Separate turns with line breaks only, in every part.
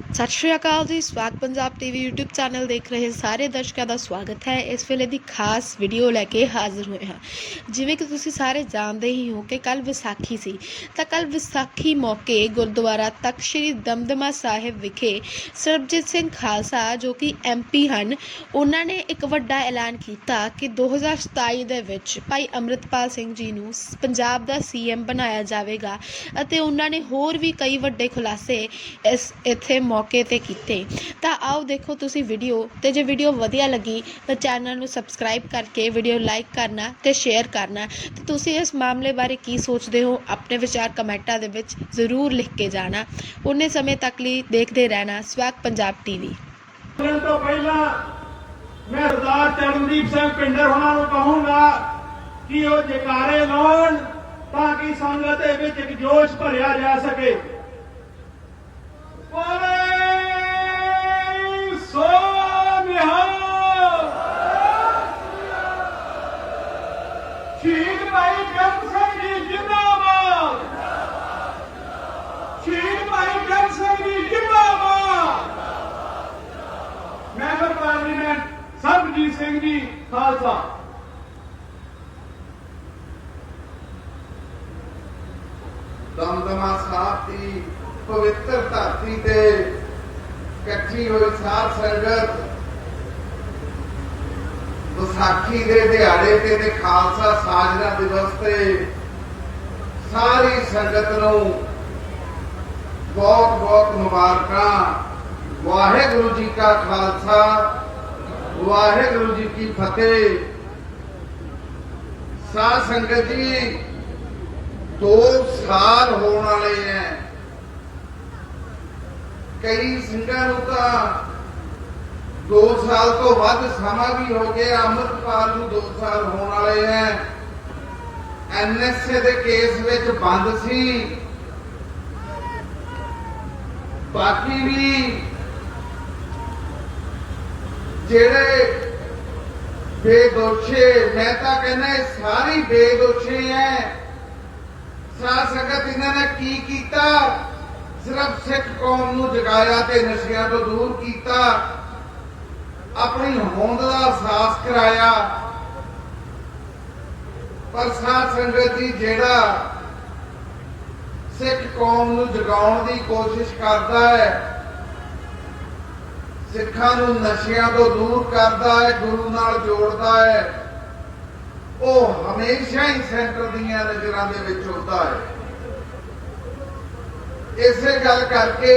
ਸਤਿ ਸ਼੍ਰੀ ਅਕਾਲ ਜੀ, ਸਵਾਗਤ ਪੰਜਾਬ ਟੀਵੀ YouTube ਚੈਨਲ ਦੇਖ ਰਹੇ ਸਾਰੇ ਦਰਸ਼ਕਾਂ ਦਾ ਸਵਾਗਤ ਹੈ। ਇਸ ਵੇਲੇ ਦੀ ਖਾਸ ਵੀਡੀਓ ਲੈ ਕੇ ਹਾਜ਼ਰ ਹੋਏ ਹਾਂ। ਜਿਵੇਂ ਕਿ ਤੁਸੀਂ ਸਾਰੇ ਜਾਣਦੇ ਹੀ ਹੋ ਕਿ ਕੱਲ ਵਿਸਾਖੀ ਸੀ, ਤਾਂ ਕੱਲ ਵਿਸਾਖੀ ਮੌਕੇ ਗੁਰਦੁਆਰਾ ਤਖਤ ਸ੍ਰੀ ਦਮਦਮਾ ਸਾਹਿਬ ਵਿਖੇ ਸਰਬਜੀਤ ਸਿੰਘ ਖਾਲਸਾ ਜੋ ਕਿ ਐਮਪੀ ਹਨ, ਉਹਨਾਂ ਨੇ ਇੱਕ ਵੱਡਾ ਐਲਾਨ ਕੀਤਾ ਕਿ 2027 ਦੇ ਵਿੱਚ ਭਾਈ ਅੰਮ੍ਰਿਤਪਾਲ ਸਿੰਘ ਜੀ ਨੂੰ ਸ- ਪੰਜਾਬ ਦਾ ਸੀਐਮ ਬਣਾਇਆ ਜਾਵੇਗਾ ਅਤੇ ਉਹਨਾਂ ਨੇ ਹੋਰ ਵੀ ਕਈ ਵੱਡੇ ਖੁਲਾਸੇ ਇਸ ਇੱਥੇ ਮੌਕੇ ਤੇ ਕੀਤੇ। ਤਾਂ ਆਓ ਦੇਖੋ ਤੁਸੀਂ ਵੀਡੀਓ ਤੇ ਜੇ ਵੀਡੀਓ ਵਧੀਆ ਲੱਗੀ, ਤਾਂ ਚੈਨਲ ਨੂੰ ਸਬਸਕ੍ਰਾਈਬ ਕਰਕੇ ਵੀਡੀਓ ਲਾਈਕ ਕਰਨਾ ਤੇ ਸ਼ੇਅਰ ਕਰਨਾ। ਤੇ ਤੁਸੀਂ ਇਸ ਮਾਮਲੇ ਬਾਰੇ ਕੀ ਸੋਚਦੇ ਹੋ, ਆਪਣੇ ਵਿਚਾਰ ਕਮੈਂਟਾਂ ਦੇ ਵਿੱਚ ਜ਼ਰੂਰ ਲਿਖ ਕੇ ਜਾਣਾ। ਉਨੇ ਸਮੇਂ ਤੱਕ ਲਈ ਦੇਖਦੇ ਰਹਿਣਾ ਸਵੈਗ ਪੰਜਾਬ ਟੀਵੀ।
ਬੋਲਣ ਤੋਂ ਪਹਿਲਾਂ ਮੈਂ ਸਰਦਾਰ ਚਰਨਦੀਪ ਸਿੰਘ ਪਿੰਡਰ ਹੋਣਾ ਨੂੰ ਕਹੂੰਗਾ ਕਿ ਉਹ ਜੈਕਾਰੇ ਲਾਉਣ ਤਾਂ ਕਿ ਸੰਗਤ ਦੇ ਵਿੱਚ ਇੱਕ ਜੋਸ਼ ਭਰਿਆ ਜਾ ਸਕੇ। ਬੋਲੇ ਸੋ ਨਿਹਾਲ ਸ਼ਹੀਦ ਭਾਈ ਗਰਮ ਸਿੰਘ ਜੀ ਜਿੰਦਾਬਾਦ ਸ਼ਹੀਦ ਭਾਈ ਗਰਮ ਸਿੰਘ ਜੀ ਜਿੰਦਾਬਾਦ ਮੈਂਬਰ ਪਾਰਲੀਮੈਂਟ ਸਰਬਜੀਤ ਸਿੰਘ ਜੀ ਖਾਲਸਾ
ਦਮਦਮਾ ਸਾਹਿਬ ਦੀ ਪਵਿੱਤਰ ਧਰਤੀ ਤੇ ਇਕੱਠੀ ਹੋਈ ਸਾਧ ਸੰਗਤ ਵਿਸਾਖੀ ਦੇ ਦਿਹਾੜੇ ਤੇ ਤੇ ਖਾਲਸਾ ਸਾਜਨਾ ਦਿਵਸ ਤੇ ਸਾਰੀ ਸੰਗਤ ਨੂੰ ਬਹੁਤ ਬਹੁਤ ਮੁਬਾਰਕਾਂ। ਵਾਹਿਗੁਰੂ ਜੀ ਕਾ ਖਾਲਸਾ, ਵਾਹਿਗੁਰੂ ਜੀ ਕੀ ਫਤਿਹ। ਸਾਧ ਸੰਗਤ ਜੀ, ਦੋ ਸਾਲ ਹੋਣ ਵਾਲੇ ਐ। ਕਈ ਸਿੰਘਾਂ ਨੂੰ ਤਾਂ 2 ਸਾਲ ਤੋਂ ਵੱਧ ਸਮਾਂ ਵੀ ਹੋ ਗਿਆ ਅੰਮ੍ਰਿਤਪਾਲ ਨੂੰ 2 ਸਾਲ ਹੋਣ ਵਾਲੇ ਐ ਐਨਐਸਏ ਦੇ ਕੇਸ ਵਿੱਚ ਬੰਦ ਸੀ। ਬਾਕੀ ਵੀ ਜਿਹੜੇ ਬੇਦੋਸ਼ੇ, ਮੈਂ ਤਾਂ ਕਹਿੰਦਾ ਇਹ ਸਾਰੇ ਬੇਦੋਸ਼ੇ ਐ ਸਾਧ ਸੰਗਤ ਇਹਨਾਂ ਨੇ ਕੀ ਕੀਤਾ? ਸਿਰਫ ਸਿੱਖ ਕੌਮ ਨੂੰ ਜਗਾਇਆ ਤੇ ਨਸ਼ਿਆਂ ਤੋਂ ਦੂਰ ਕੀਤਾ। ਆਪਣੀ ਹੋਂਦ ਦਾ ਅਹਿਸਾਸ ਕਰਾਇਆ। ਪਰ ਸਾਧ ਸੰਗਤ ਜੀ, ਜਿਹੜਾ ਸਿੱਖ ਕੌਮ ਨੂੰ ਜਗਾਉਣ ਦੀ ਕੋਸ਼ਿਸ਼ ਕਰਦਾ ਹੈ, ਸਿੱਖਾਂ ਨੂੰ ਨਸ਼ਿਆਂ ਤੋਂ ਦੂਰ ਕਰਦਾ ਹੈ, ਗੁਰੂ ਨਾਲ ਜੋੜਦਾ ਹੈ, ਉਹ ਹਮੇਸ਼ਾ ਹੀ ਸੈਂਟਰ ਦੀਆਂ ਨਜ਼ਰਾਂ ਦੇ ਵਿੱਚ ਹੁੰਦਾ ਹੈ। ਇਸੇ ਗੱਲ ਕਰਕੇ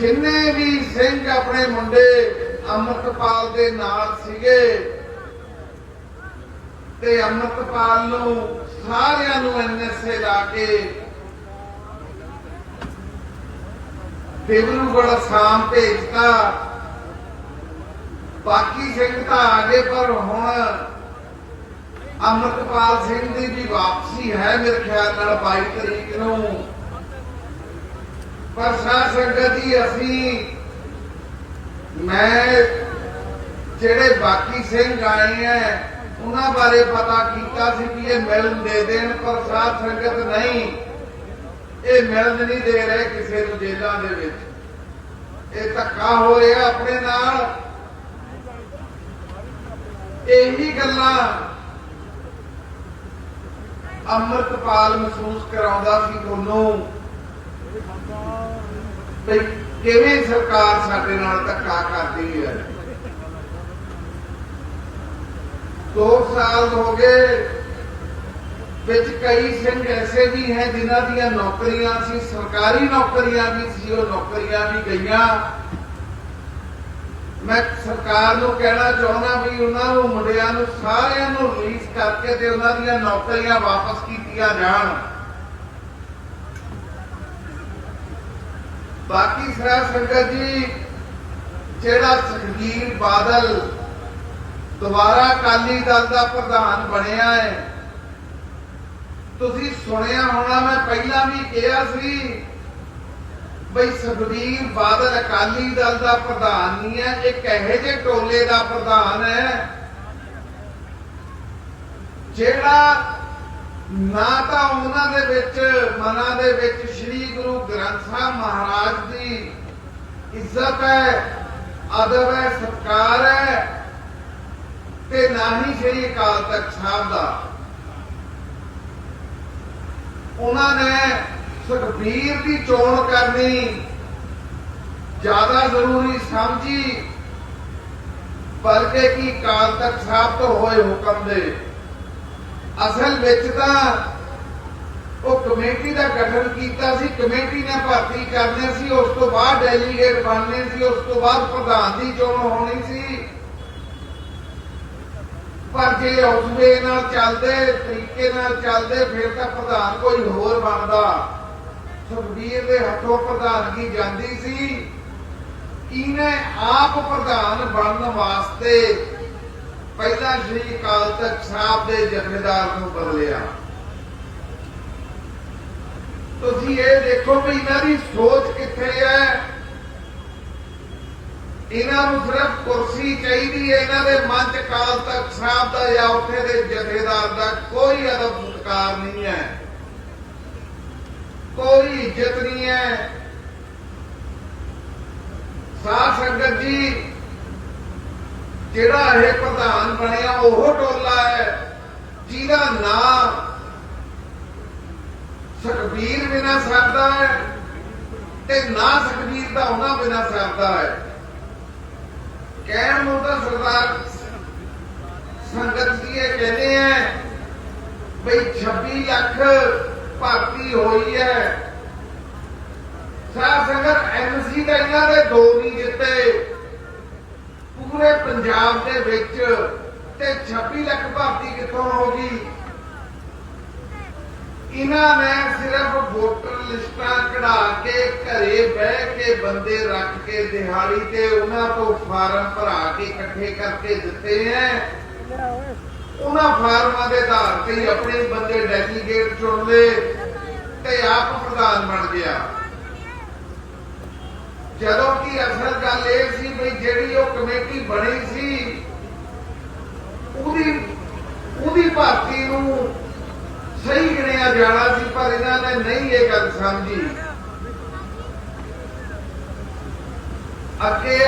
ਜਿੰਨੇ ਵੀ ਸਿੰਘ ਆਪਣੇ ਮੁੰਡੇ ਅੰਮ੍ਰਿਤਪਾਲ ਦੇ ਨਾਲ ਸੀਗੇ ਤੇ ਅੰਮ੍ਰਿਤਪਾਲ ਨੂੰ ਸਾਰਿਆਂ ਨੂੰ ਐਨਐਸਏ ਲਾ ਕੇ ਡਿਬਰੂਗੜ੍ਹ ਅਸਾਮ ਭੇਜਤਾ। ਬਾਕੀ ਸਿੰਘ ਤਾਂ ਆ ਗਏ ਪਰ ਹੁਣ ਅਮਰਤਪਾਲ ਸਿੰਘ ਦੀ ਵੀ ਵਾਪਸੀ ਹੈ ਮੇਰੇ ਖਿਆਲ ਨਾਲ 22 ਤਰੀਕ ਨੂੰ। ਪਰ ਸਾਧ ਸੰਗਤ ਜੀ, ਅਸੀਂ, ਮੈਂ ਜਿਹੜੇ ਬਾਕੀ ਸਿੰਘ ਆਏ ਆ, ਉਹਨਾਂ ਬਾਰੇ ਪਤਾ ਕੀਤਾ ਸੀ ਕਿ ਇਹ ਮਿਲਣ ਦੇ ਦੇਣ, ਪਰ ਸਾਧ ਸੰਗਤ ਨਹੀਂ। ਇਹ ਮਿਲਣ ਨਹੀਂ ਦੇ ਰਹੇ ਕਿਸੇ ਨੂੰ ਜੇਲਾਂ ਦੇ ਵਿੱਚ। ਇਹ ਧੱਕਾ ਹੋ ਰਿਹਾ ਆਪਣੇ ਨਾਲ। ਇਹੀ ਗੱਲਾਂ ਅੰਮ੍ਰਿਤਪਾਲ ਮਹਿਸੂਸ ਕਰਾਉਂਦਾ ਸੀ ਤੁਹਾਨੂੰ। ਵੀ ਕਿਵੇਂ ਸਰਕਾਰ ਸਾਡੇ ਨਾਲ ਧੱਕਾ ਕਰਦੀ ਹੈ? 2 ਸਾਲ ਹੋ ਗਏ, ਵਿੱਚ ਕਈ ਸਿੰਘ ਐਸੇ ਵੀ ਹੈ ਜਿਨ੍ਹਾਂ ਦੀਆਂ ਨੌਕਰੀਆਂ ਸੀ, ਸਰਕਾਰੀ ਨੌਕਰੀਆਂ ਵੀ ਸੀ, ਉਹ ਨੌਕਰੀਆਂ ਵੀ ਗਈਆਂ। ਮੈਂ ਸਰਕਾਰ ਨੂੰ ਕਹਿਣਾ ਚਾਹੁੰਦਾ ਵੀ ਉਹਨਾਂ ਨੂੰ, ਮੁੰਡਿਆਂ ਨੂੰ ਸਾਰਿਆਂ ਨੂੰ ਰਿਲੀਜ਼ ਕਰਕੇ ਤੇ ਉਹਨਾਂ ਦੀਆਂ ਨੌਕਰੀਆਂ ਵਾਪਸ ਕੀਤੀਆਂ ਜਾਣ। ਬਾਕੀ ਸਾਰਾ ਸੰਗਤ ਜੀ, ਜਿਹੜਾ ਸੁਖਬੀਰ ਬਾਦਲ ਦੁਬਾਰਾ ਅਕਾਲੀ ਦਲ ਦਾ ਪ੍ਰਧਾਨ ਬਣਿਆ ਹੈ, ਤੁਸੀਂ ਸੁਣਿਆ ਹੋਣਾ, ਮੈਂ ਪਹਿਲਾਂ ਵੀ ਕਿਹਾ ਸੀ ਬਈ ਸੁਖਬੀਰ ਬਾਦਲ ਅਕਾਲੀ ਦਲ ਦਾ ਪ੍ਰਧਾਨ ਨਹੀਂ ਹੈ ਇੱਕ ਇਹੋ ਜਿਹੇ ਟੋਲੇ ਦਾ ਪ੍ਰਧਾਨ ਹੈ, ਜਿਹੜਾ ਨਾ ਤਾਂ ਉਹਨਾਂ ਦੇ ਵਿੱਚ, ਮਨਾਂ ਦੇ ਵਿੱਚ ਸ੍ਰੀ ਗੁਰੂ ਗ੍ਰੰਥ ਸਾਹਿਬ ਮਹਾਰਾਜ ਦੀ ਇੱਜ਼ਤ ਹੈ, ਅਦਬ ਹੈ, ਸਤਕਾਰ ਹੈ ਤੇ ਨਾ ਹੀ ਸ੍ਰੀ ਅਕਾਲ ਤਖਤ ਸਾਹਿਬ ਦਾ। ਉਹਨਾਂ ਨੇ ਸੁਖਬੀਰ ਦੀ ਚੋਣ ਕਰਨੀ ਜ਼ਿਆਦਾ ਜ਼ਰੂਰੀ ਸਮਝੀ, ਬਲਕਿ ਕਿ ਅਕਾਲ ਤਖਤ ਸਾਹਿਬ ਤੋਂ ਹੋਏ ਹੁਕਮ ਦੇ ਅਸਲ ਵਿੱਚ ਤਾਂ ਉਹ ਕਮੇਟੀ ਦਾ ਗਠਨ ਕੀਤਾ ਸੀ, ਕਮੇਟੀ ਨੇ ਭਰਤੀ ਕਰਨੇ ਸੀ, ਉਸ ਤੋਂ ਬਾਅਦ ਡੈਲੀਗੇਟ ਬਣਨੇ ਸੀ, ਉਸ ਤੋਂ ਬਾਅਦ ਪ੍ਰਧਾਨ ਦੀ ਚੋਣ ਹੋਣੀ ਸੀ। ਪਰ ਜੇ ਉਸ ਨਾਲ ਚੱਲਦੇ, ਤਰੀਕੇ ਨਾਲ ਚੱਲਦੇ, ਫਿਰ ਤਾਂ ਪ੍ਰਧਾਨ ਕੋਈ ਹੋਰ ਬਣਦਾ। ਸੁਖਬੀਰ ਦੇ ਹੱਥੋਂ ਪ੍ਰਧਾਨਗੀ ਜਾਂਦੀ ਸੀ। ਇਹਨੇ ਆਪ ਪ੍ਰਧਾਨ ਬਣਨ ਵਾਸਤੇ ਪਹਿਲਾਂ ਸ਼੍ਰੀ ਅਕਾਲ ਤਖਤ ਸਾਹਿਬ ਦੇ ਜਥੇਦਾਰ ਨੂੰ ਬਦਲਿਆ। ਤੁਸੀਂ ਇਹ ਦੇਖੋ ਵੀ ਇਹਨਾਂ ਦੀ ਸੋਚ ਕਿੱਥੇ ਹੈ। ਇਹਨਾਂ ਨੂੰ ਸਿਰਫ ਕੁਰਸੀ ਚਾਹੀਦੀ ਹੈ, ਇਹਨਾਂ ਦੇ ਮਨ ਚ ਕਾਲ ਤਖਤ ਸਾਹਿਬ ਦਾ ਜਾਂ ਉੱਥੇ ਦੇ ਜਥੇਦਾਰ ਦਾ ਕੋਈ ਅਦਬ ਸਤਕਾਰ ਨਹੀਂ ਹੈ। ਕੋਈ ਇੱਜ਼ਤ ਨਹੀਂ ਹੈ। ਸਾਧ ਸੰਗਤ ਜੀ ਜਿਹੜਾ ਇਹ ਪ੍ਰਧਾਨ ਬਣਿਆ ਉਹ ਟੋਲਾ ਹੈ, ਜਿਹਦਾ ਨਾਮ ਸੁਖਬੀਰ ਬਿਨਾ ਸਰਦਾ ਹੈ ਤੇ ਨਾ ਸੁਖਬੀਰ ਦਾ ਉਹਨਾਂ ਬਿਨਾ ਸਰਦਾ ਹੈ। ਕਹਿਣ ਨੂੰ ਤਾਂ ਸਰਦਾਰ ਸੰਗਤ ਜੀ ਇਹ ਕਹਿੰਦੇ ਆ ਬਈ 26 ਲੱਖ ਭਰਤੀ ਹੋਈ ਹੈ। ਸਾਧ ਸੰਗਤ ਐਮਸੀ ਦਾ ਇਹਨਾਂ ਦੇ ਦੋ ਨਹੀਂ ਜਿੱਤੇ। ਪੰਜਾਬ ਦੇ ਵਿੱਚ ਤੇ 26 ਲੱਖ ਭਰਤੀ ਕਿੱਥੋਂ ਹੋ ਗਈ ਇਹਨਾਂ ਨੇ ਸਿਰਫ ਵੋਟਰ ਲਿਸਟਾਂ ਕਢਾ ਕੇ ਘਰੇ ਬਹਿ ਕੇ ਬੰਦੇ ਰੱਖ ਕੇ ਦਿਹਾੜੀ ਤੇ ਉਹਨਾਂ ਤੋਂ ਫਾਰਮ ਭਰਾ ਕੇ ਇਕੱਠੇ ਕਰਕੇ ਦਿੱਤੇ ਐ। ਉਹਨਾਂ ਫਾਰਮਾਂ ਦੇ ਆਧਾਰ ਤੇ ਆਪਣੇ ਬੰਦੇ ਡੈਲੀਗੇਟ ਚੁਣ ਲਏ ਤੇ ਆਪ ਪ੍ਰਧਾਨ ਬਣ ਗਿਆ। ਜਦੋਂ ਕਿ ਅਸਲ ਗੱਲ ਇਹ ਸੀ ਵੀ ਜਿਹੜੀ ਉਹ ਕਮੇਟੀ ਬਣੀ ਸੀ ਉਹਦੀ ਉਹਦੀ ਭਾਰਤੀ ਨੂੰ ਸਹੀ ਗਿਣਿਆ ਜਾਣਾ ਸੀ ਪਰ ਇਹਨਾਂ ਨੇ ਨਹੀਂ ਇਹ ਗੱਲ ਸਮਝੀ। ਅੱਗੇ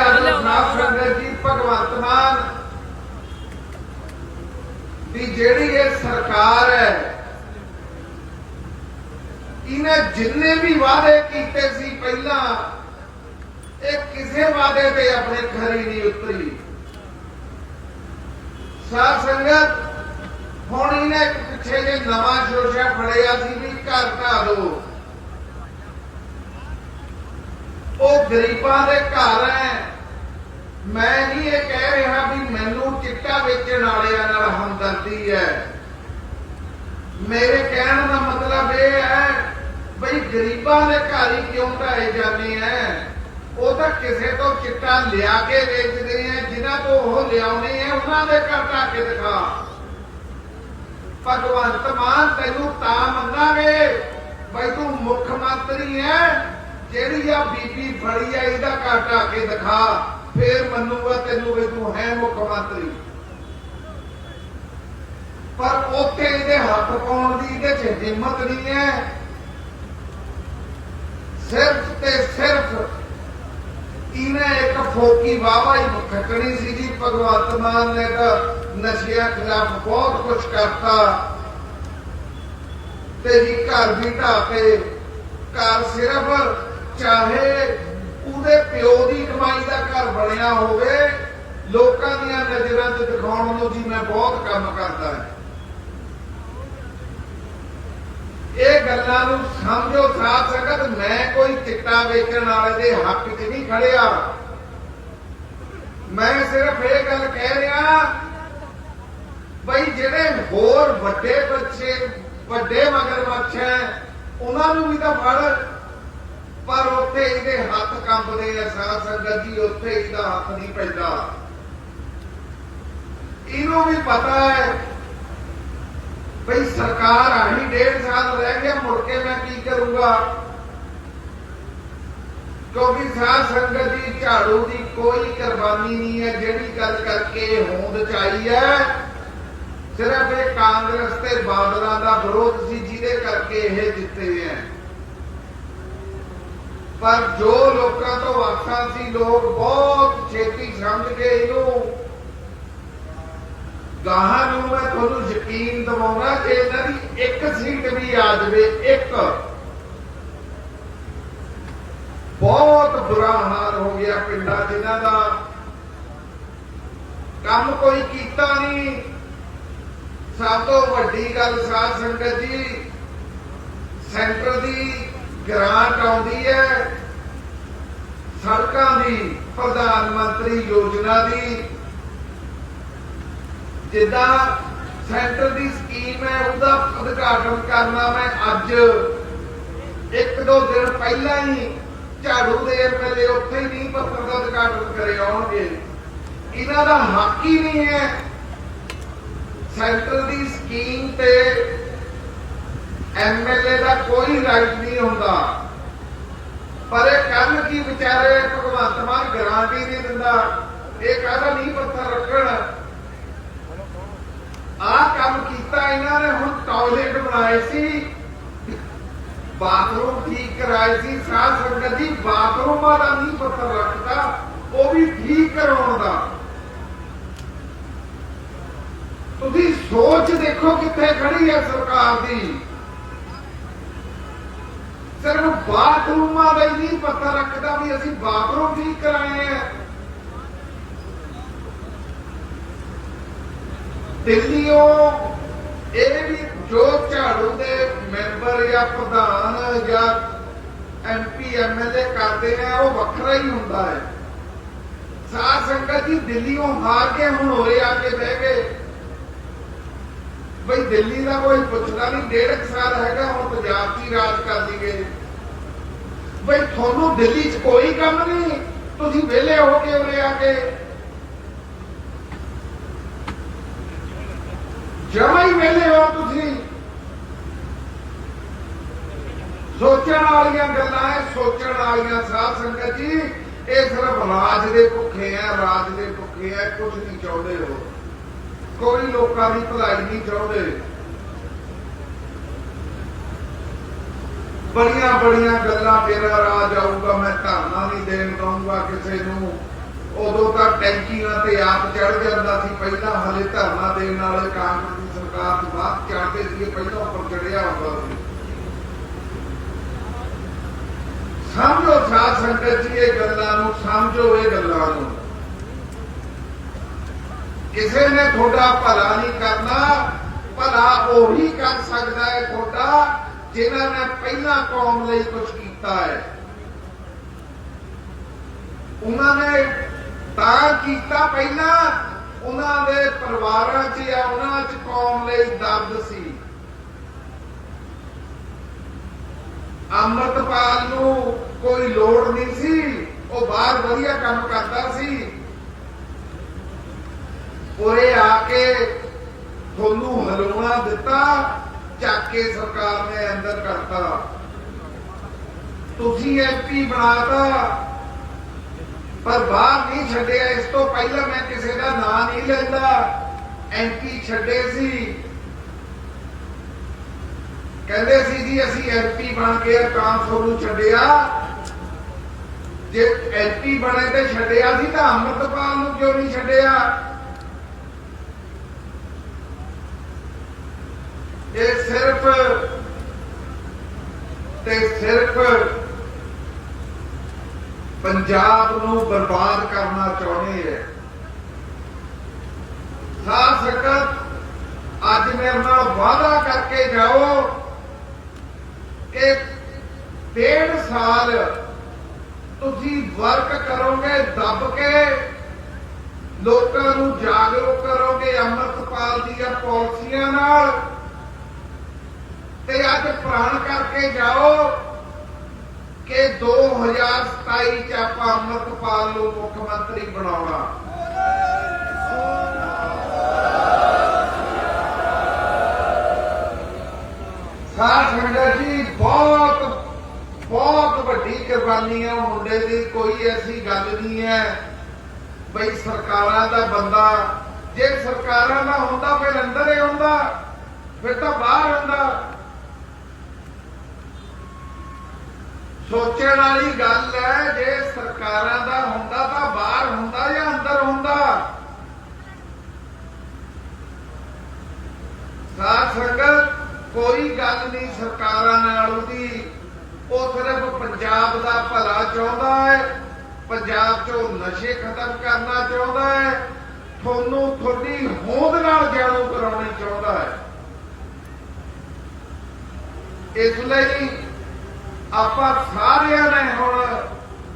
ਨਾਥ ਸੰਗਤ ਜੀ ਭਗਵੰਤ ਮਾਨ ਦੀ ਜਿਹੜੀ ਇਹ ਸਰਕਾਰ ਹੈ ਇਹਨੇ ਜਿੰਨੇ ਵੀ ਵਾਅਦੇ ਕੀਤੇ ਸੀ ਪਹਿਲਾਂ ਇਹ ਕਿਸੇ ਵਾਦੇ ਤੇ ਆਪਣੇ ਖਰੀ ਨਹੀਂ ਉਤਰੀ। ਸਾਧ ਸੰਗਤ, ਹੁਣ ਇਹਨੇ ਪਿੱਛੇ ਜੇ ਨਵਾਂ ਸ਼ੋਸ਼ਾ ਫੜਿਆ ਸੀ ਵੀ ਘਰ ਢਾ ਦੋ ਉਹ ਗਰੀਬਾਂ ਦੇ ਘਰ ਹੈ ਮੈਂ ਨਹੀਂ ਇਹ ਕਹਿ ਰਿਹਾ ਵੀ ਮੈਨੂੰ ਚਿੱਟਾ ਵੇਚਣ ਵਾਲਿਆਂ ਨਾਲ ਹਮਦਰਦੀ ਹੈ ਮੇਰੇ ਕਹਿਣ ਦਾ ਮਤਲਬ ਇਹ ਹੈ ਬਈ ਗਰੀਬਾਂ ਦੇ ਘਰ ਹੀ ਕਿਉਂ ਢਾਏ ਜਾਂਦੇ ਐ? ਉਹ ਤਾਂ ਕਿਸੇ ਤੋਂ ਚਿੱਟਾ ਲਿਆ ਕੇ ਵੇਚਦੇ ਐ ਜਿਨ੍ਹਾਂ ਤੋਂ ਉਹ ਲਿਆਉਣੇ ਐ ਉਹਨਾਂ ਦੇ ਘਰ ਢਾ ਕੇ ਦਿਖਾ। ਭਗਵੰਤ ਮਾਨ, ਤੈਨੂੰ ਤਾਂ ਮੰਨਾਂਗੇ। ਬਈ ਤੂੰ ਮੁੱਖ ਮੰਤਰੀ ਐ, ਜਿਹੜੀ ਆ ਬੀਬੀ ਫੜੀ ਆ ਇਹਦਾ ਘਰ ਢਾ ਕੇ ਦਿਖਾ। ਫੇਰ ਮੰਨੂਗਾ ਤੈਨੂੰ ਵੀ ਤੂੰ ਹੈ ਮੁੱਖ ਮੰਤਰੀ। ਪਰ ਉੱਥੇ ਇਹਦੇ ਹੱਥ ਪਾਉਣ ਦੀ ਇਹਦੇ ਚ ਹਿੰਮਤ ਨਹੀਂ ਹੈ ਸਿਰਫ ਤੇ ਸਿਰਫ ਇਹਨੇ ਇੱਕ ਫੋਕੀ ਵਾਵਾ ਹੀ ਖੱਟਣੀ ਸੀ ਜੀ। ਭਗਵੰਤ ਮਾਨ ਨੇ ਤਾਂ ਨਸ਼ਿਆਂ ਖਿਲਾਫ ਬਹੁਤ ਕੁਝ ਕਰਤਾ। ਤੇ ਜੀ ਘਰ ਵੀ ਢਾਤੇ ਘਰ ਸਿਰਫ ਚਾਹੇ ਉਹਦੇ ਪਿਓ ਦੀ ਕਮਾਈ ਦਾ ਘਰ ਬਣਿਆ ਹੋਵੇ, ਲੋਕਾਂ ਦੀਆਂ ਨਜ਼ਰਾਂ 'ਚ ਦਿਖਾਉਣ ਨੂੰ ਜੀ ਮੈਂ ਬਹੁਤ ਕੰਮ ਕਰਦਾ ਹਾਂ। ਇਹ ਗੱਲਾਂ ਨੂੰ ਸਮਝੋ ਸਾਥ ਸੰਗਤ, ਮੈਂ ਕੋਈ ਚਿੱਟਾ ਵੇਚਣ ਵਾਲੇ ਦੇ ਹੱਕ 'ਚ ਨਹੀਂ ਖੜਿਆ। ਮੈਂ ਸਿਰਫ ਇਹ ਗੱਲ ਕਹਿ ਰਿਹਾ ਬਈ ਜਿਹੜੇ ਹੋਰ ਵੱਡੇ ਬੱਚੇ, ਵੱਡੇ ਮਗਰਮੱਛ ਹੈ, ਉਹਨਾਂ ਨੂੰ ਵੀ ਤਾਂ ਫੜ। ਪਰ ਉੱਥੇ ਇਹਦੇ ਹੱਥ ਕੰਬਦੇ ਆ ਸਾਧ ਸੰਗਤ ਜੀ, ਉੱਥੇ ਇਹਦਾ ਹੱਥ ਨਹੀਂ ਪੈਂਦਾ। ਇਹਨੂੰ ਵੀ ਪਤਾ ਹੈ ਭਈ ਸਰਕਾਰ ਆਹੀ ਡੇਢ ਸਾਲ ਰਹਿ ਗਿਆ, ਮੁੜ ਕੇ ਮੈਂ ਕੀ ਕਰੂੰਗਾ? ਕਿਉਂਕਿ ਸਾਧ ਸੰਗਤ ਦੀ ਝਾੜੂ ਦੀ ਕੋਈ ਕੁਰਬਾਨੀ ਨਹੀਂ ਹੈ, ਜਿਹੜੀ ਗੱਲ ਕਰਕੇ ਹੋਂਦ ਚਾਈ ਹੈ। ਸਿਰਫ ਇਹ ਕਾਂਗਰਸ ਤੇ ਬਾਦਲਾਂ ਦਾ ਵਿਰੋਧ ਸੀ, ਜਿਹਦੇ ਕਰਕੇ ਇਹ ਜਿੱਤੇ ਹੈ। ਪਰ ਜੋ ਲੋਕਾਂ ਤੋਂ ਵਾਖਾ ਸੀ, ਲੋਕ ਬਹੁਤ ਛੇਤੀ ਸਮਝ ਗਏ ਇਹਨੂੰ। ਗਾਹਾਂ ਨੂੰ ਮੈਂ ਤੁਹਾਨੂੰ ਯਕੀਨ ਦਿਵਾਉਣਾ ਕਿ ਇਹਨਾਂ ਦੀ ਇੱਕ ਸੀਟ ਵੀ ਆ ਜਾਵੇ, ਇੱਕ। ਬਹੁਤ ਬੁਰਾ ਹਾਲ ਹੋ ਗਿਆ ਪਿੰਡਾਂ ਜਿਨ੍ਹਾਂ ਦਾ। ਕੰਮ ਕੋਈ ਕੀਤਾ ਨਹੀਂ। ਸਭ ਤੋਂ ਵੱਡੀ ਗੱਲ ਸਾਧ ਸੰਗਤ ਜੀ, ਸੈਂਟਰ ਦੀ ਗ੍ਰਾਂਟ ਆਉਂਦੀ ਹੈ। ਸੜਕਾਂ ਦੀ, ਪ੍ਰਧਾਨ ਮੰਤਰੀ ਯੋਜਨਾ ਦੀ। ਜਿੱਦਾਂ ਸੈਂਟਰ ਦੀ ਸਕੀਮ ਹੈ, ਉਹਦਾ ਉਦਘਾਟਨ ਕਰਨਾ ਮੈਂ ਅੱਜ। ਇੱਕ ਦੋ ਦਿਨ ਪਹਿਲਾਂ ਹੀ ਝਾੜੂ ਦੇ ਐਮਐਲਏ ਉੱਥੇ ਨਹੀਂ ਪੱਤਰ ਦਾ ਉਦਘਾਟਨ ਕਰੇ ਆਉਣਗੇ। ਇਹਨਾਂ ਦਾ ਹੱਕ ਹੀ ਨਹੀਂ ਹੈ ਸੈਂਟਰ ਦੀ ਸਕੀਮ ਤੇ ਐਮਐਲਏ ਦਾ ਕੋਈ ਰਾਈਟ ਨਹੀਂ ਹੁੰਦਾ। ਪਰ ਇਹ ਕਰਨ ਕੀ ਵਿਚਾਰੇ ਭਗਵੰਤ ਮਾਨ ਗਾਰੰਟੀ ਨਹੀਂ ਦਿੰਦਾ। ਇਹ ਕਹਿੰਦਾ ਨਹੀਂ ਪੱਥਰ ਰੱਖਣ? ਆਹ ਕੰਮ ਕੀਤਾ ਇਹਨਾਂ ਨੇ, ਹੁਣ ਟਾਇਲਟ ਬਣਾਏ ਸੀ। ਬਾਥਰੂਮ ਠੀਕ ਕਰਾਏ ਸੀ, ਸਾਧ ਸੰਗਤ ਜੀ ਬਾਥਰੂਮਾਂ ਦਾ ਨਹੀਂ ਪੱਥਰ ਰੱਖਦਾ, ਉਹ ਵੀ ਠੀਕ ਕਰਾਉਣ ਦਾ। ਤੁਸੀਂ ਸੋਚ ਦੇਖੋ ਕਿੱਥੇ ਖੜੀ ਹੈ ਸਰਕਾਰ ਦੀ। ਸਿਰਫ ਬਾਥਰੂਮਾਂ ਦਾ ਹੀ ਨਹੀਂ ਪਤਾ ਰੱਖਦਾ ਵੀ ਅਸੀਂ ਬਾਥਰੂਮ ਠੀਕ ਕਰਾਏ ਆ ਦਿੱਲੀੋਂ ਇਹ ਵੀ ਜੋ ਝਾੜੂ ਦੇ ਮੈਂਬਰ ਜਾਂ ਪ੍ਰਧਾਨ ਜਾਂ ਐਮਪੀ ਐਮਐਲਏ ਕਰਦੇ ਨੇ ਉਹ ਵੱਖਰਾ ਹੀ ਹੁੰਦਾ ਹੈ। ਸਾਧ ਸੰਗਤ ਜੀ ਦਿੱਲੀੋਂ ਹਾਰ ਕੇ ਹੁਣ ਹੋਰੇ ਆ ਕੇ ਬਹਿ ਗਏ। ਬਈ ਦਿੱਲੀ ਦਾ ਕੋਈ ਪੁੱਛਦਾ ਨਹੀਂ, ਡੇਢ ਸਾਲ ਹੈਗਾ, ਹੁਣ ਪੰਜਾਬ 'ਚ ਹੀ ਰਾਜ ਕਰਦੀ ਗਏ ਬਈ ਤੁਹਾਨੂੰ ਦਿੱਲੀ 'ਚ ਕੋਈ ਕੰਮ ਨਹੀਂ, ਤੁਸੀਂ ਵਿਹਲੇ ਹੋ ਕੇ ਉਰੇ ਆ ਕੇ। ਜਮਾ ਹੀ ਵਿਹਲੇ ਹੋ ਤੁਸੀਂ। ਸੋਚਣ ਵਾਲੀਆਂ ਗੱਲਾਂ ਹੈ ਸੋਚਣ ਵਾਲੀਆਂ ਸਾਧ ਸੰਗਤ ਜੀ, ਇਹ ਸਿਰਫ ਰਾਜ ਦੇ ਭੁੱਖੇ ਆ ਰਾਜ ਦੇ ਭੁੱਖੇ ਆ ਕੁਝ ਨਹੀਂ ਚਾਹੁੰਦੇ ਹੋ ਕੋਈ ਲੋਕਾਂ ਦੀ ਭਲਾਈ ਨਹੀਂ ਚਾਹੁੰਦੇ। ਬੜੀਆਂ ਬੜੀਆਂ ਗੱਲਾਂ ਮੇਰਾ ਰਾਜ ਆਊਗਾ, ਮੈਂ ਧਰਨਾ ਨਹੀਂ ਦੇਣ ਦਊਂਗਾ ਕਿਸੇ ਨੂੰ। ਉਦੋਂ ਤਾਂ ਟੈਂਕੀਆਂ ਤੇ ਆਪ ਚੜ ਜਾਂਦਾ ਸੀ। ਪਹਿਲਾਂ ਹਲੇ ਧਰਨਾ ਦੇਣ ਵਾਲੇ ਕਾਂਗਰਸ ਦੀ ਸਰਕਾਰ ਦੀ ਬਾਤ ਚੜਦੇ ਸੀ ਪਹਿਲਾਂ ਉੱਪਰ ਚੜਿਆ ਹੁੰਦਾ ਸੀ। ਸਮਝੋ ਸਾਧ ਸੰਗਤ ਜੀ ਇਹ ਗੱਲਾਂ ਨੂੰ, ਸਮਝੋ ਇਹ ਗੱਲਾਂ ਨੂੰ। ਕਿਸੇ ਨੇ ਤੁਹਾਡਾ ਭਲਾ ਨਹੀਂ ਕਰਨਾ, ਭਲਾ ਉਹੀ ਕਰ ਸਕਦਾ ਹੈ ਤੁਹਾਡਾ ਜਿਨ੍ਹਾਂ ਨੇ ਪਹਿਲਾਂ ਕੌਮ ਲਈ ਕੁਝ ਕੀਤਾ ਹੈ। ਉਹਨਾਂ ਨੇ ਤਾਂ ਕੀਤਾ ਪਹਿਲਾਂ। ਉਹਨਾਂ ਦੇ ਪਰਿਵਾਰਾਂ 'ਚ ਜਾਂ ਉਹਨਾਂ 'ਚ ਕੌਮ ਲਈ ਦਰਦ ਸੀ? ਅੰਮ੍ਰਿਤਪਾਲ ਨੂੰ ਕੋਈ ਲੋੜ ਨਹੀਂ ਸੀ। ਉਹ ਬਾਹਰ ਵਧੀਆ ਕੰਮ ਕਰਦਾ ਸੀ। ਉਰੇ ਆ ਕੇ ਤੁਹਾਨੂੰ ਹਲੂਣਾ ਦਿੱਤਾ, ਚੱਕ ਕੇ ਸਰਕਾਰ ਨੇ ਅੰਦਰ ਕਰਤਾ। ਤੁਸੀਂ ਐਮਪੀ ਬਣਾਤਾ। ਪਰ ਬਾਹਰ ਨਹੀਂ ਛੱਡਿਆ, ਇਸ ਤੋਂ ਪਹਿਲਾਂ ਮੈਂ ਕਿਸੇ ਦਾ ਨਾਂ ਨਹੀਂ ਲੈਂਦਾ। ਐਮਪੀ ਛੱਡੇ ਸੀ। ਕਹਿੰਦੇ ਸੀ ਜੀ, ਅਸੀਂ ਐਮਪੀ ਬਣ ਕੇ ਤਾਂ ਤੁਹਾਨੂੰ ਛੱਡਿਆ। ਜੇ ਐਮਪੀ ਬਣੇ ਤੇ ਛੱਡਿਆ ਸੀ ਤਾਂ ਅੰਮ੍ਰਿਤਪਾਲ ਨੂੰ ਕਿਉਂ ਨਹੀਂ ਛੱਡਿਆ? ਇਹ ਸਿਰਫ ਤੇ ਸਿਰਫ ਪੰਜਾਬ ਨੂੰ ਬਰਬਾਦ ਕਰਨਾ ਚਾਹੁੰਦੇ ਹੈ ਸਾਧ ਸੰਗਤ, ਅੱਜ ਮੇਰੇ ਨਾਲ ਵਾਅਦਾ ਕਰਕੇ ਜਾਓ ਕਿ ਡੇਢ ਸਾਲ ਤੁਸੀਂ ਵਰਕ ਕਰੋਗੇ, ਦੱਬ ਕੇ ਲੋਕਾਂ ਨੂੰ ਜਾਗਰੂਕ ਕਰੋਗੇ ਅੰਮ੍ਰਿਤਪਾਲ ਦੀਆਂ ਪਾਲਿਸੀਆਂ ਨਾਲ। ਤੇ ਅੱਜ ਪ੍ਰਾਣ ਕਰਕੇ ਜਾਓ ਕਿ 2027 ਚ ਆਪਾਂ ਅੰਮ੍ਰਿਤਪਾਲ ਨੂੰ ਮੁੱਖ ਮੰਤਰੀ ਬਣਾਉਣਾ। ਸਾਧ ਸੰਗਤ ਜੀ, ਬਹੁਤ ਬਹੁਤ ਵੱਡੀ ਕੁਰਬਾਨੀ ਹੈ ਉਹ ਮੁੰਡੇ ਦੀ ਕੋਈ ਐਸੀ ਗੱਲ ਨਹੀਂ ਹੈ ਬਈ ਸਰਕਾਰਾਂ ਦਾ ਬੰਦਾ। ਜੇ ਸਰਕਾਰਾਂ ਦਾ ਹੁੰਦਾ, ਫਿਰ ਅੰਦਰ ਹੀ ਹੁੰਦਾ, ਫਿਰ ਤਾਂ ਬਾਹਰ ਹੁੰਦਾ। ਸੋਚਣ ਵਾਲੀ ਗੱਲ ਹੈ, ਜੇ ਸਰਕਾਰਾਂ ਦਾ ਹੁੰਦਾ ਤਾਂ ਬਾਹਰ ਹੁੰਦਾ ਜਾਂ ਅੰਦਰ ਹੁੰਦਾ? ਸਾਧ ਸੰਗਤ, ਕੋਈ ਗੱਲ ਨਹੀਂ ਸਰਕਾਰਾਂ ਨਾਲ ਉਹਦੀ। ਉਹ ਸਿਰਫ ਪੰਜਾਬ ਦਾ ਭਲਾ ਚਾਹੁੰਦਾ ਹੈ, ਪੰਜਾਬ 'ਚੋਂ ਨਸ਼ੇ ਖਤਮ ਕਰਨਾ ਚਾਹੁੰਦਾ ਹੈ, ਤੁਹਾਨੂੰ ਤੁਹਾਡੀ ਹੋਂਦ ਨਾਲ ਜਾਣੂ ਕਰਾਉਣੀ ਚਾਹੁੰਦਾ ਹੈ। ਇਸ ਲਈ ਆਪਾਂ ਸਾਰਿਆਂ ਨੇ ਹੁਣ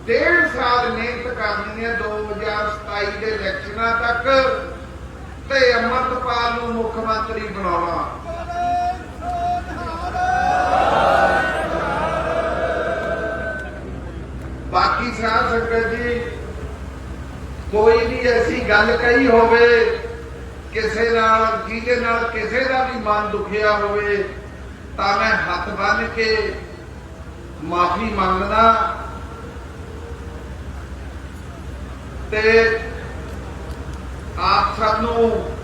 ਡੇਢ ਸਾਲ ਮਿਹਨਤ ਕਰਨੀ ਹੈ 2027 ਦੇ ਇਲੈਕਸ਼ਨਾਂ ਤੱਕ ਤੇ ਅਮਰਤਪਾਲ ਨੂੰ ਮੁੱਖ ਮੰਤਰੀ ਬਣਾਉਣਾ। ਬਾਕੀ ਸਾਧ ਸੰਗਤ ਜੀ, ਕੋਈ ਵੀ ਐਸੀ ਗੱਲ ਕਹੀ ਹੋਵੇ, ਕਿਸੇ ਨਾਲ, ਜਿਹਦੇ ਨਾਲ ਕਿਸੇ ਦਾ ਵੀ ਮਨ ਦੁਖਿਆ ਹੋਵੇ, ਤਾਂ ਮੈਂ ਹੱਥ ਬੰਨ ਕੇ ਮਾਫੀ ਮੰਗਦਾ। ਤੇ ਆਪ ਸਭ ਨੂੰ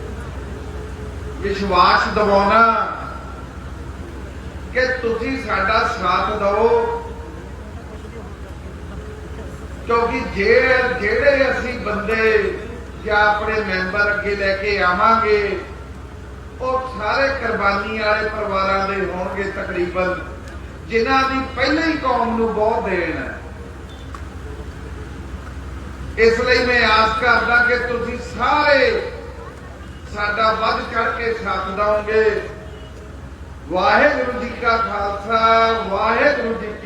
ਵਿਸ਼ਵਾਸ ਦਿਵਾਉਣਾ ਕਿ ਤੁਸੀਂ ਸਾਡਾ ਸਾਥ ਦਿਓ। ਕਿਉਂਕਿ ਜੇ ਜਿਹੜੇ ਅਸੀਂ ਬੰਦੇ ਜਾਂ ਆਪਣੇ ਮੈਂਬਰ ਅੱਗੇ ਲੈ ਕੇ ਆਵਾਂਗੇ, ਉਹ ਸਾਰੇ ਕੁਰਬਾਨੀ ਵਾਲੇ ਪਰਿਵਾਰਾਂ ਦੇ ਹੋਣਗੇ ਤਕਰੀਬਨ। ਜਿਨ੍ਹਾਂ ਦੀ ਪਹਿਲਾਂ ਹੀ ਕੌਮ ਨੂੰ ਬਹੁਤ ਦੇਣ ਹੈ। ਇਸ ਲਈ ਮੈਂ ਆਸ ਕਰਦਾ ਕਿ ਤੁਸੀਂ ਸਾਰੇ ਸਾਡਾ ਵੱਧ ਚੜ ਕੇ ਸਾਥ ਦਓਗੇ। ਵਾਹਿਗੁਰੂ ਜੀ ਕਾ ਖਾਲਸਾ, ਵਾਹਿਗੁਰੂ ਜੀ